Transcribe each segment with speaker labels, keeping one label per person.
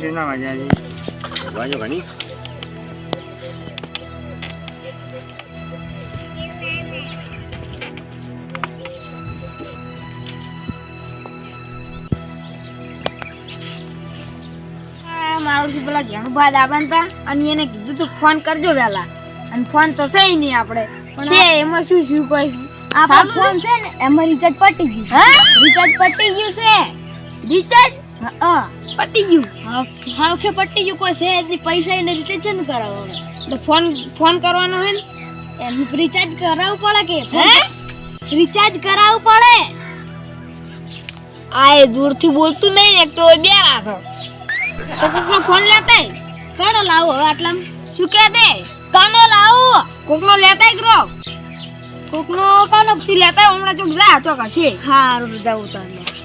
Speaker 1: હું છે
Speaker 2: વાજો ઘણી
Speaker 3: આ મારું શું પેલા જેણુભા દાબન તા અને એને કીધું તું ફોન કરજો વહેલા. અને ફોન તો છે નહીં આપણે. છે એમાં શું શું કહીશું?
Speaker 4: આપણો ફોન છે ને? એમાં રિચાર્જ પટી ગયું
Speaker 3: હા?
Speaker 4: રિચાર્જ પટી ગયું છે.
Speaker 3: રિચાર્જ
Speaker 4: હા.
Speaker 3: પટી ગયું.
Speaker 4: હા કે પટી ગયું. કોઈ છે એટલે પૈસા એને રિચાર્જ ન કરાવવાનું
Speaker 3: તો ફોન ફોન કરવાનો હોય ને?
Speaker 4: એમ રિચાર્જ કરાવવું પડે કે?
Speaker 3: હે?
Speaker 4: રિચાર્જ કરાવવું પડે?
Speaker 3: આ એ દૂરથી બોલતું નહીં ને તો બે રાખો તો. કોકનો ફોન લેતા
Speaker 4: કોનો લાવો હવે આટલામાં?
Speaker 3: શું કહે દે
Speaker 4: કણો લાવો.
Speaker 3: કોકનો લેતા કરો કોકનો કાનો થી લેતા હમણાં ચોક જા ચોક હશે.
Speaker 4: હારું જાવું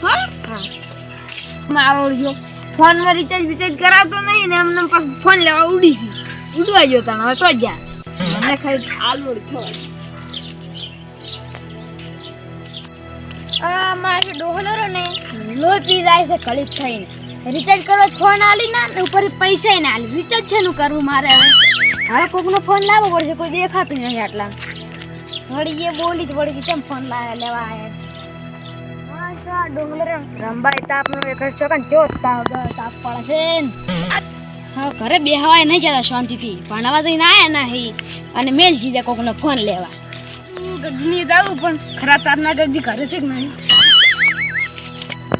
Speaker 4: હા?
Speaker 3: હા. મારો જો ફોનમાં રિચાર્જ બિચાર્જ કરાવતો નહીં ને એમને પાછું ફોન લેવા ઉડી ગયું. ઉડવા ગયો તને, હવે સો જા. મને ખાલી આલુ
Speaker 4: થવાય મારે ડોહલરો ને લોહી પી જાય છે કળી થઈને. રિચાર્જ કરો ફોન આલી ના ને ઉપર પૈસા ના આલી. રિચાર્જ છે નું કરવું મારે હવે? હવે કોકનો ફોન લાવવો પડશે, કોઈ દેખાતું નથી આટલા વળી એ બોલી જ વળી કેમ ફોન લાવ્યા લેવા આયા હા ડોહલરો રંબાઈ તાપનો એક ચોકન ચો તાપ તાપ પડે છે ને. હા ઘરે બેહવાય નહીં જતા શાંતિથી. ભણવા જઈને આયા ના હી અને મેલ જીદે કોકનો ફોન લેવા.
Speaker 3: ગજની જાવું પણ ખરા તારના ગજી ઘરે છે કે નહીં?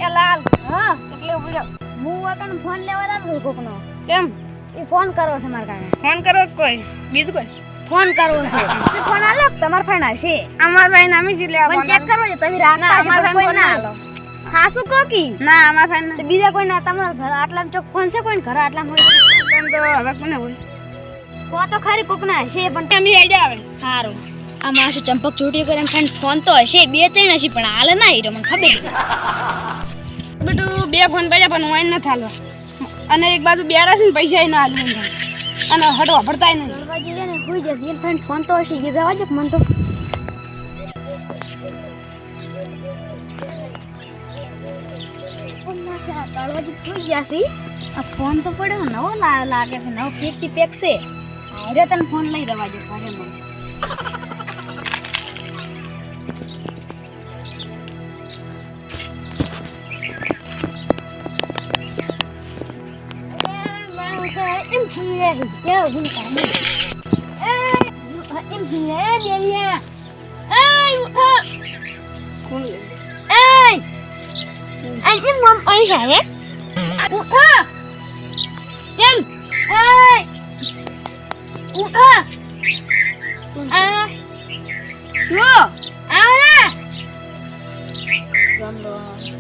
Speaker 4: એ લાલ હા એટલે બોલ્યો હું વાકણ ફોન લેવા કોકનો.
Speaker 3: કેમ?
Speaker 4: એ ફોન કરવો છે મારા કાને
Speaker 3: ફોન કરો કોઈ. બીજું કોઈ?
Speaker 4: ફોન કરવો છે. ફોન આલો તમાર ફોન આવશે?
Speaker 3: અમાર ભાઈ નામે જ લે
Speaker 4: પણ ચેક કરવો છે તમે રાખતા પણ કોઈ ના આલો. ખાસું કોકી
Speaker 3: ના અમાર ભાઈ
Speaker 4: તો બીજા કોઈ ના તમારા ઘર આટલા ચોક ફોન છે કોઈ ઘર આટલા હોય
Speaker 3: તેમ તો હવે કોને હોય
Speaker 4: કો તો ખરી કોક ના હશે પણ
Speaker 3: તમે હેડ આવે.
Speaker 4: સારું આ માણસો ચંપક ચોટી કરે એમ ફોન તો હશે બે ત્રણ હશે પણ હાલે ના હીરો મને ખબર છે.
Speaker 3: બધું બે ફોન પડ્યા પણ વાઈન ન થાલવા અને એક બાજુ બે રાશી ને પૈસા ના હાલ અને હટવા પડતા નહીં.
Speaker 4: દરવાજે છે ને, હુઈ જશે. એ ફ્રેન્ડ ફોન તો હશે મન તો. આ ફોન તો પડ્યો નવો લાગે છે નવો ફિફ્ટી પેક છે. હારે તને ફોન લઈ દેવા જો ઘરે મને. એમ thì thì chơi nghe cả mình em nha? Ê ê! Anh em mong ơi hả? Út ha em ê! Út ha à chưa à ra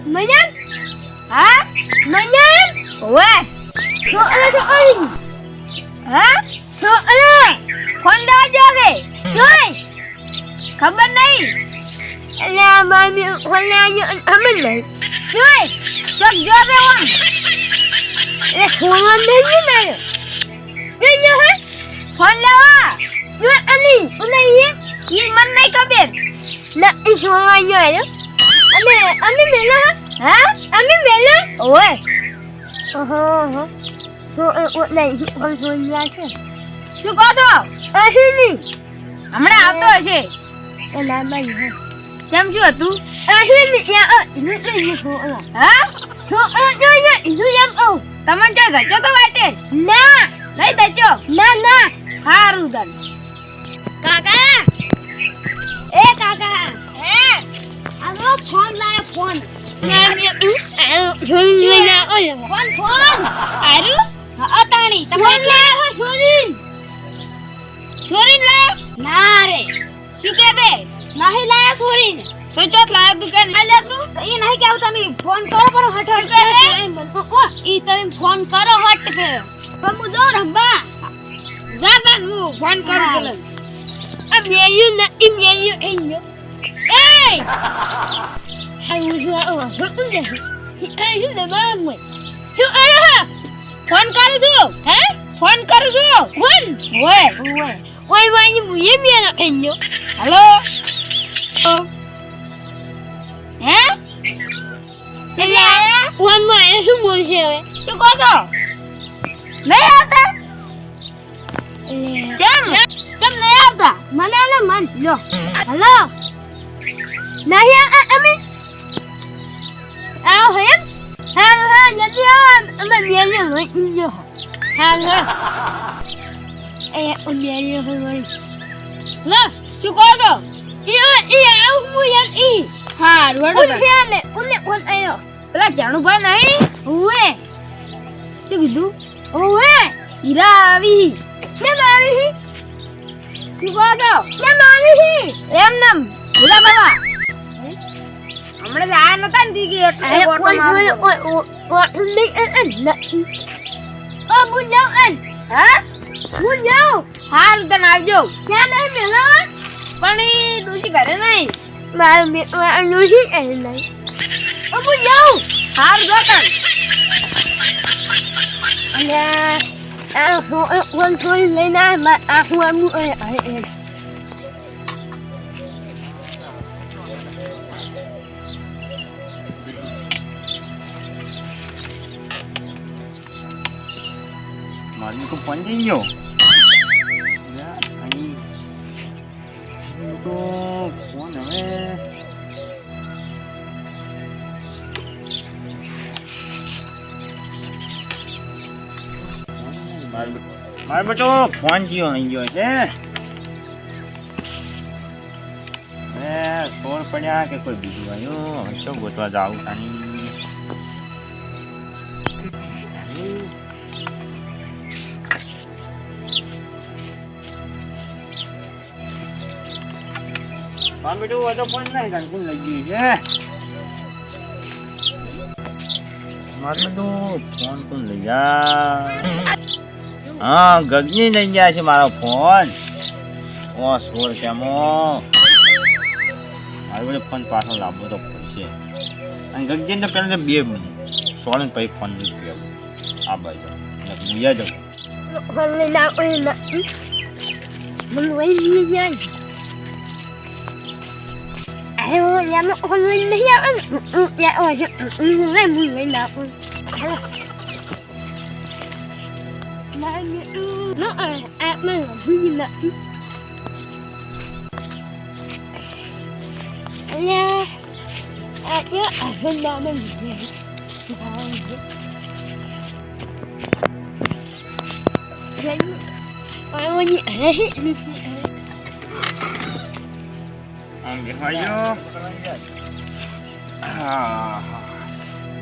Speaker 4: mấy nhá hả? Mấy nhá ủa? Thôi ơi thôi ơi! Hả? Thôi ơi! Phone લેવા જો હવે જોઈ. ખબર નહીં એટલે mummy phone લેવા જો સમજ નહીં જોઈ. ચોક જો રે ઓમ. એટલે ફોન નહીં મેં જોઈ જો હે. ફોન લેવા. જો અલી અને એ એ મન નહીં ખબર. ના એ ફોન જો હે અને અમે મેલા હા. અમે મેલા. ઓય. ઓહો ઓહો. તો નહીં ફોન ફોન છે. શું કહો છો? અહીં હમણાં આવતો હશે. કેમ શું હતું? અહીં ની ત્યાં ઇનું છો હા ઇનું એમ ઓ તમને જો ગચો તો વાટે? ના. નહીં દચો ના ના. હારું દન કાકા! એ કાકા! એ આનો ફોન લાયો ફોન. Phone phone. આરુ અતાણી તમે લાયો છોરીન છોરીન લાયો? ના રે. શું કે બે? નહીં લાયા છોરીન? તો ચોક લાયો કે ના લે તું? એ નહીં કેવું તમે ફોન કરો પર હટ હટ ઓ ઈ તમે ફોન કરો હટ પે હું જો રંબા જા તન હું ફોન કરું પેલા આ મેયુ ના ઈ મેયુ એન્યો એ હાય હું જો હતું દે એ હું દે મામ શું અરે ફોન કરું છું હે? ફોન કરું છું. ફોન? ઓય ઓય ઓય વાય મુયે મિયા ના એન્યો હેલો હે એટલે આયા ફોનમાં એ શું બોલશે હવે શું કહો છો નહીં આવતા
Speaker 5: એટલે
Speaker 4: કેમ કેમ નહીં આવતા
Speaker 5: મને આલે મન લો હલો નહીં આ અમે આવો એમ હા હા જલ્દી આવો અમે મેલ્યો હોય જો હા લો એ ઓ મેલ્યો હોય.
Speaker 4: લો શું કહો છો?
Speaker 5: ઈ ઈ આવું હું યાર ઈ.
Speaker 4: હા રોડ
Speaker 5: આયો.
Speaker 4: પેલા જાણુભાઈ નહીં?
Speaker 5: ઓએ
Speaker 4: શું કીધું?
Speaker 5: ઓએ
Speaker 4: હીરા આવી.
Speaker 5: કેમ આવી?
Speaker 4: શું કહો છો?
Speaker 5: કેમ આવી?
Speaker 4: એમ નામ. બાબા. હમણાં જ નતા ને એટલો ઓટો
Speaker 5: ઓ હા?
Speaker 4: હું
Speaker 5: જાઉં?
Speaker 4: હારું તને આવજો.
Speaker 5: ક્યાં નહીં મેલા
Speaker 4: પણ એ ડોશી ઘરે નહીં.
Speaker 5: મારું અનુજી એ નહીં. હું જાઉં.
Speaker 4: હારું જો તને.
Speaker 5: અને આ હું હું થોડી લઈને આ હું આમ એ એ
Speaker 1: મારી તો પંજી ગયો યાર, અહીં હું તો ફોન હવે મારો- મારો બેટો ફોન જીઓ નહીં ગયો છે હવે સોળ પડ્યા કે કોઈ બીજું આવ્યું શું ગોતવા જાવું તાણી તો નહીં તાણ કોણ લઈ ગયું છે. મારું બેટું ફોન કોણ લઈ ગયા હા ગગની લઈ ગયા છે મારો ફોન. ઓ સોળ કેમો? મારો બધો ફોન પાછો લાવવો તો પડશે. અને ગગજીને તો પહેલાં તો બે સોળ ને પછી ફોન લીધું પીવું આ બાજુ.
Speaker 5: લઈને આવું. મને વહી જાય. અરે હું યાર હું લઈને નહીં આવે ને યાર ઓ છે હું લઈને હું લઈને આવું હેલો મારે નો આ મને ભૂલી ના અલ્યા આ જે આ નામ મને
Speaker 1: આમ બેસવાજો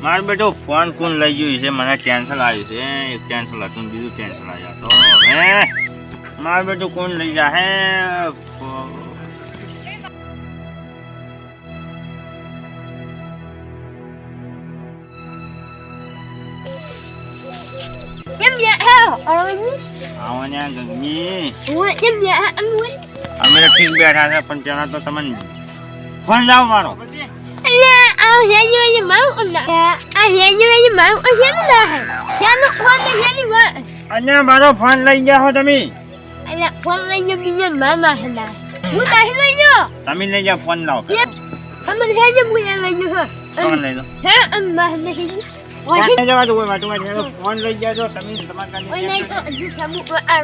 Speaker 1: મારો બેટો ફોન કોણ લઈ ગયું છે? મને કેન્સલ આવ્યું છે. એક કેન્સલ હતું બીજું કેન્સલ આવ્યા તો. હે? મારે બેટો કોણ લઈ જાહે
Speaker 5: Em dạ heo, ơi
Speaker 1: આવો ને ગગની
Speaker 5: Ủa, em dạ anh Nguyễn
Speaker 1: અમે તો ઠીક બેઠા છે પણ પેલા તો તમને ફોન લાવો મારો અને મારો ફોન લઈ ગયા હો તમે
Speaker 5: mà mà hả nè Muốn tài hết lên nhá
Speaker 1: તમે લઈ જાઓ ફોન લાવો
Speaker 5: như hả
Speaker 1: ફોન લઈ
Speaker 5: Ôi
Speaker 1: ફોન લઈ. ફોન લઈ ગયા છો તમે તમારા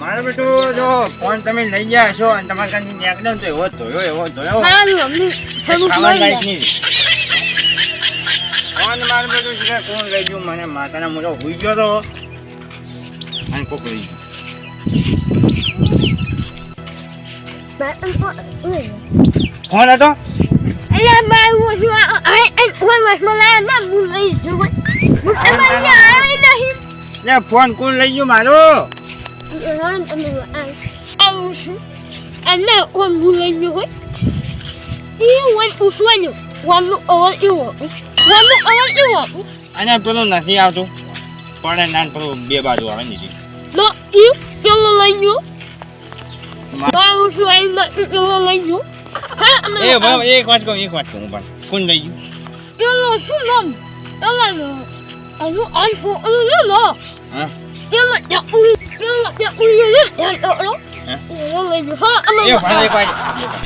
Speaker 1: મારો બેટો જો ફોન તમે લઈ ગયા છો અને તમારે કાંઈ નીકળ્યો તો એવો ધોયો એવો ધોયો. ફોન મારો બેટો છે કોણ લઈ ગયું? મને માતાના મોટો હુઈ ગયો તો. અને કોક લઈ ગયો. ફોન હતો?
Speaker 5: Anh là ba người mà anh anh quay về mà là
Speaker 1: લે ફોન કોણ લઈ ગયું મારો
Speaker 5: là con muốn lấy rồi. Yêu anh u sueño. Cuando ở yêu. Cuando ở yêu.
Speaker 1: અને પેલું નથી આવતું પડે ના ને પેલું બે બાજુ આવે ને
Speaker 5: rồi. Ba người sueño là yêu là lấy rồi. Ha mà.
Speaker 1: એ બરાબર એક વાત કહું એક વાત કહું પણ કોણ લઈ ગયું
Speaker 5: anh anh phụ ui, ui.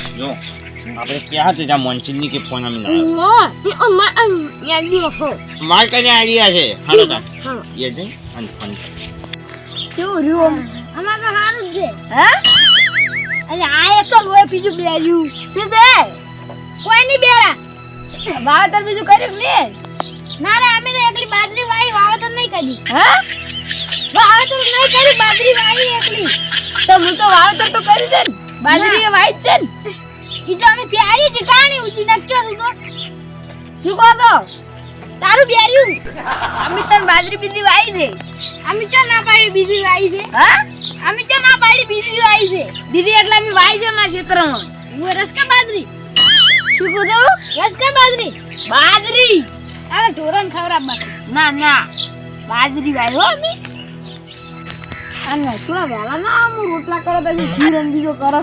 Speaker 1: Hả? આપણે ક્યાં હતું ત્યાં મોનસીની કે ફોન અમે માર કને આઈડિયા છે હાલો તા એ જઈ અને ફોન
Speaker 5: કેવું રહ્યું અમાર તો સારું છે હે અરે આ એક તો લોહી બીજું બેર્યું શું છે કોઈ નહીં બેરા વાવતર બીજું કર્યું કે ના રે અમે તો એકલી બાજરી વાળી વાવતર નહીં કરી હે વાવેતર નહીં કરી બાજરી વાવી એકલી
Speaker 4: તો હું તો વાવેતર તો કર્યું છે બાજરી વાઈ છે ને.
Speaker 5: ઈ તો અમે પ્યારી જ કાણી ઉજી નાખ્યો તો
Speaker 4: શું કહો તો
Speaker 5: તારું બેર્યું
Speaker 4: અમે તો બાજરી બીજી વાવી છે.
Speaker 5: અમે ચો ના પાડી બીજી વાવી છે.
Speaker 4: હા?
Speaker 5: અમે ચો ના પાડી બીજી વાવી છે.
Speaker 4: બીજી એટલે અમે વાવી છે મારા ક્ષેત્રમાં.
Speaker 5: હું રસકા બાજરી.
Speaker 4: શું કીધું
Speaker 5: રસકા બાજરી.
Speaker 4: બાજરી?
Speaker 5: અરે ઢોરણ ખવડાવવા
Speaker 4: ના ના. બાજરી વાઈ હો અમે. અને થોડા વહેલા ના આમ રોટલા કરો કરો.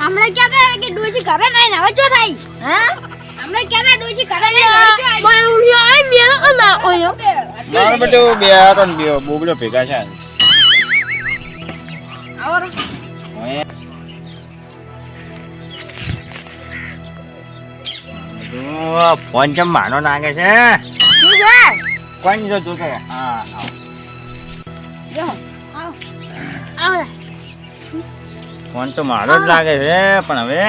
Speaker 5: હમણાં કે નહીં હવે ચો થાય.
Speaker 4: હા?
Speaker 5: હમણાં ઘરે નહીં?
Speaker 4: પણ હું આ મેલો ઓયો
Speaker 1: મારું બે ત્રણ બે બોગડો ભેગા છે
Speaker 4: આવો રો.
Speaker 1: ફોન કેમ માનો નાગે છે?
Speaker 4: શું છે?
Speaker 1: કોણ જો જોતો હા હા.
Speaker 4: જો.
Speaker 5: આવો આવો
Speaker 1: ફોન તો મારો જ લાગે છે પણ હવે?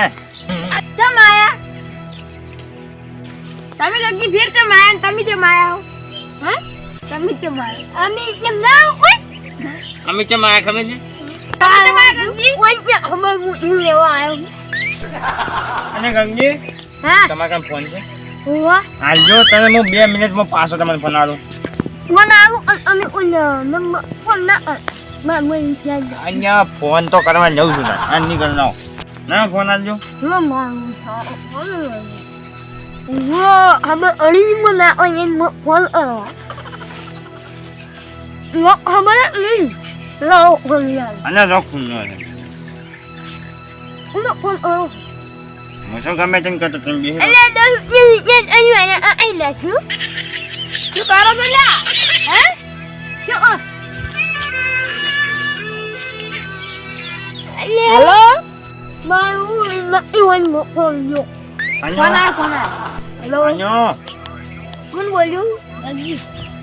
Speaker 4: ચમ તમે લગી ફેર ચમ આયા તમે ચમ આયા હો. તમે ચમ આયા
Speaker 5: અમે કેમ ના ઓય
Speaker 1: અમે કેમ આયા ખબર છે?
Speaker 4: તમે ચમ
Speaker 5: આવ્યો.
Speaker 1: અને ગંગજી તમારા કામ ફોન છે? હાલજો તમે હું બે મિનિટમાં પાછો તમને ફોન
Speaker 5: આવું ઓલો નંબર ફોન ના
Speaker 1: અહીંયા ફોન તો કરવા જઉં છું ના. આ નહીં કરવાનો ના ફોન
Speaker 5: વો અમે અડી મને ઓય ફોન આ લો હમણાં નહીં લો ફોન
Speaker 1: અને રોક ફોન નો
Speaker 5: ઉનો ફોન
Speaker 1: હું શું ગમે તેમ કરતો તમે રહો.
Speaker 5: અલે દસ મિનિટ અહીંયા આઈ લાગ્યું
Speaker 4: તું કરો છો
Speaker 5: ફોન જો
Speaker 4: ફોન
Speaker 1: અહીંયા
Speaker 4: આયો ફોન આયો હેલો
Speaker 1: અહીંયા
Speaker 5: કોણ બોલ્યું
Speaker 4: ગંજી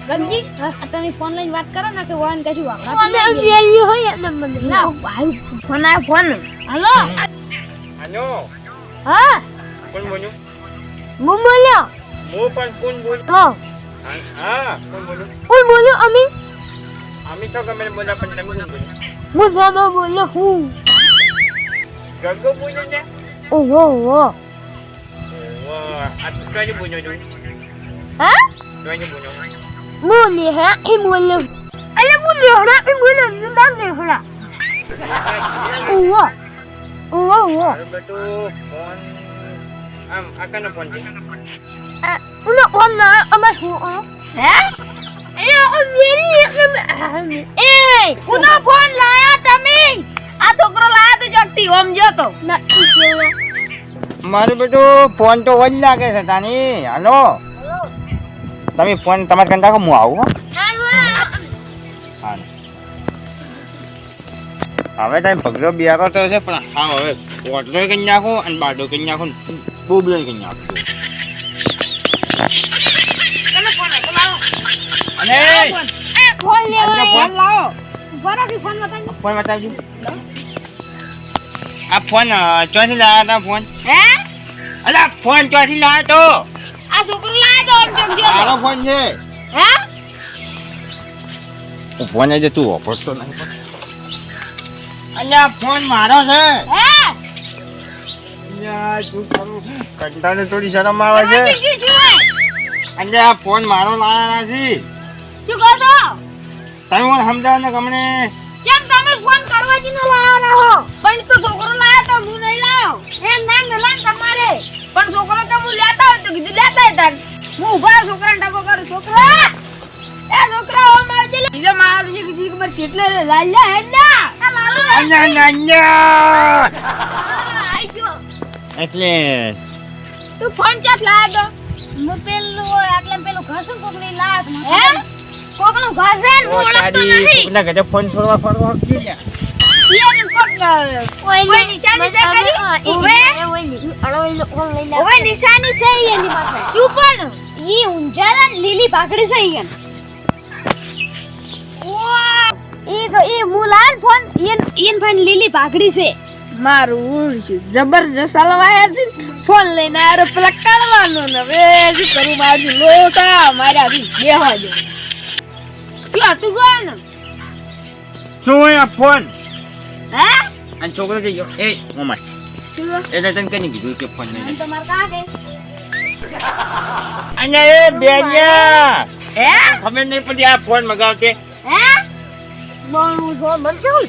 Speaker 4: ગંજી આ તમે ફોન લઈને વાત કરો ને કે વન કશું વાપરા
Speaker 5: મને વેલ્યુ હોય ને મને
Speaker 4: ના ભાઈ ફોન આયો ફોન
Speaker 5: હલો
Speaker 1: અહીંયા
Speaker 5: હા
Speaker 1: કોણ બોલ્યું
Speaker 5: હું બોલ્યો
Speaker 1: હું પણ કોણ બોલ્યું
Speaker 5: લો
Speaker 1: હા કોણ બોલ્યું
Speaker 5: કોણ બોલ્યો અમી
Speaker 1: અમે તો ગમે તેમ બોલ્યા પણ તમે બોલ્યું
Speaker 5: હું દાદા બોલ્યો હું
Speaker 1: ગગો બોલ્યો ને
Speaker 5: ઓહો ઓહો.
Speaker 1: તો કઈ બોલ્યો છું
Speaker 5: હા?
Speaker 1: કઈ બોલ્યો?
Speaker 5: બોલે હે એ બોલ્યો. અલે બોલ્યો હે એ બોલ્યો ના દેખડા ઓહો ઓહો ઓહો.
Speaker 1: મારું બેટું ફોન. આમ આ કનો ફોન છે?
Speaker 5: ઉનો ઓના અમે હું હે? એ ઓ મેરી
Speaker 4: એ કુનો ફોન લાયા તમે? આ છોકરો લાયા તો જગતી ઓમ જો તો.
Speaker 5: ના ઈશ્વર
Speaker 1: મારું બેટું ફોન તો વજ લાગે છે તાની. હાલો. તમે ફોન તમારે કંઈ રાખો હું આવું હા. હવે તમે પગલો બિયારો તો છે પણ હા હવે કોટરો કરી નાખો અને બાડો કરી નાખો બોબલો કરી નાખો. અને
Speaker 5: ફોન
Speaker 1: આજનો ફોન
Speaker 4: લાવો
Speaker 5: બતાવી
Speaker 1: ફોન બતાવજો આ ફોન ચોથી લાયા હતા ફોન?
Speaker 4: હે?
Speaker 1: અલા ફોન ચોથી લાયા તો?
Speaker 4: આ છોકરો લાયા તો જગજો તો
Speaker 1: મારો ફોન છે?
Speaker 4: હે?
Speaker 1: ફોન આજે તું વાપરતો નહીં. અલ્યા ફોન મારો છે. કંટાળે થોડી શરમ આવે છે. અલ્યા ફોન મારો લાયા નથી.
Speaker 4: શું કહો છો?
Speaker 1: તમે મને સમજાવો ને ગમને
Speaker 4: કેમ તમે ફોન કરવાજી નો ન લાયા રહો? પણ તો છોકરો લાયા તો હું નહીં લાયો. એમ ના લાગ તમારે. પણ છોકરો તો હું લેતા હોય તો કીધું લેતા હતા હું ઊભા છોકરા છોકરાને ટકો કરું છોકરા. એ છોકરા ઓમ આવજે લે. મારું છે કીધું કે કેટલે લાલ્યા હે ના
Speaker 1: ના
Speaker 4: ના ગયો.
Speaker 1: એટલે
Speaker 4: તું ફોન ચાસ લાયો તો?
Speaker 5: હું પેલું આટલે પેલું ઘર શું કોકની લાત?
Speaker 4: હે? કોકનું ઘર છે ને હું ઓળખતો નથી.
Speaker 1: કોકના ઘરે ફોન છોડવા ફરવા
Speaker 4: કોક કોઈ નિશાની છે છે એની પાસે.
Speaker 5: શું પણ ઈ ઊંઝાલા લીલી પાકડી છે ઈ ઈ મુલાન ફોન ઈન ઈન ફોન લીલી ભાખડી છે.
Speaker 4: મારું ઉડશું જબરજસ્ત હલવાયા છે ફોન લઈને આરો પેલા કાઢવાનો ને હવે શું કરું? મારું લોસા મારા હજી બેહવા
Speaker 5: ક્યાં તું
Speaker 1: શું આ ફોન
Speaker 5: હે?
Speaker 1: અને છોકરો જઈ ગયો એ મમ્મા એટલે તને કઈ કીધું કે ફોન નહીં
Speaker 5: તો માર કાઢે
Speaker 1: અને એ બેન્યા એ ખબર નહીં પડી આ ફોન મગાવતે
Speaker 5: હે? મારું ફોન બંધ કેવું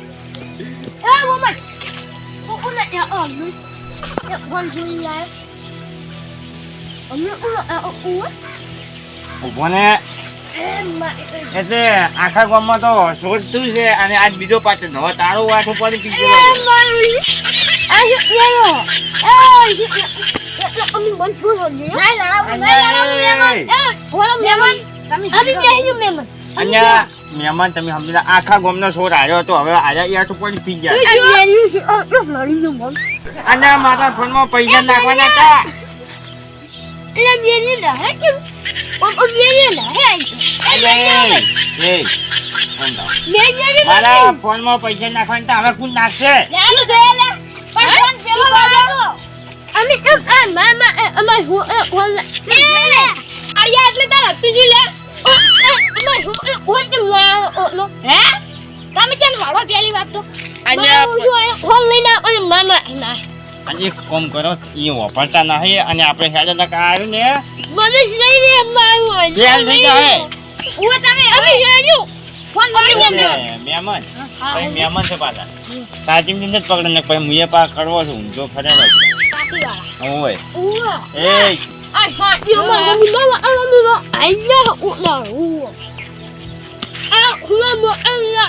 Speaker 5: એ મમ્મા ઓ એ ઓ એ ફોન જોઈ યાર અમને ઓલા ઓ ઓ
Speaker 1: ઊભો ને.
Speaker 5: એ મા
Speaker 1: એટલે આખા ગામમાં તો શોધતું છે અને આજ બીજો પાછો નવો તારો વાઠો પડી પી ગયો
Speaker 5: મહેમાન. એ. ઓલા મહેમાન. તમે
Speaker 1: સમજી આખા ગામનો શોર આવ્યો હતો હવે આજે યાર તો પડી પી ગયા. અને મારા ફોનમાં પૈસા નાખવાના હતા.
Speaker 5: એટલે બેની ના હે કે ઓ ઓ બેની ના હે
Speaker 1: અરે, એ.
Speaker 5: બેની
Speaker 1: મારા ફોનમાં પૈસા નાખવાના હતા હવે કોણ નાખશે.
Speaker 5: ચાલુ છે લે પણ ફોન પેલો લાવો અમે એમ આ મામા અમાર હો હો એ આયા એટલે તારા તુજી લે. ઓ અમાર હો હો કે લો. હે? તમે કેમ વાળો પેલી વાત તો?
Speaker 1: અહીંયા
Speaker 5: ફોન લઈને ઓય મામા ના.
Speaker 1: અને એક કામ કરો એ વાપરતા નહીં અને આપણે હેડે તક આવ્યું ને?
Speaker 5: મને લઈ મારું ઓ તમે અમે હેડ્યું. ફોન
Speaker 1: મહેમાન. મહેમાન છે પાછા. સાચી જ પકડે ને પછી મુએ પા કરવો છું જો ફરે ને.
Speaker 5: કાકી વાળા.
Speaker 1: ઓય એ.
Speaker 5: a hu ma ana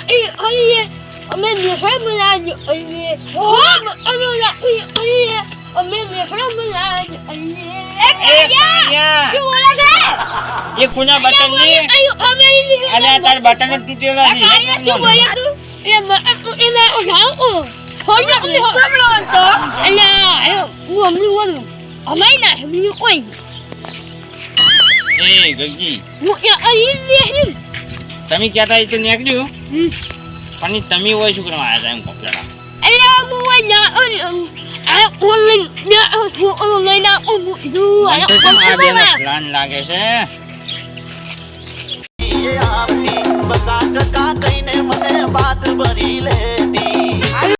Speaker 5: ma ana la i ai ame mi ha ma la ni ai
Speaker 1: એ કન્યા!
Speaker 5: શું બોલે છે
Speaker 1: એ કુના
Speaker 5: બટનની અમે ની
Speaker 1: અને આ તાર બટન તૂટેલા છે
Speaker 5: શું બોલે તું એ એ o Hola, mi pueblo, to. Ela, eu, o meu ano. A mãe na, meu oi.
Speaker 1: A ગગજી
Speaker 5: ai ni.
Speaker 1: તમે કહેતા તો નીકળ્યું
Speaker 5: Hmm.
Speaker 1: પણ તમે હોય શું કરવા આવ્યા હતા એમ કહો પેલા પ્લાન લાગે છે?
Speaker 6: એ આવતી બકા ચકા કઈને મને વાત ભરી લે.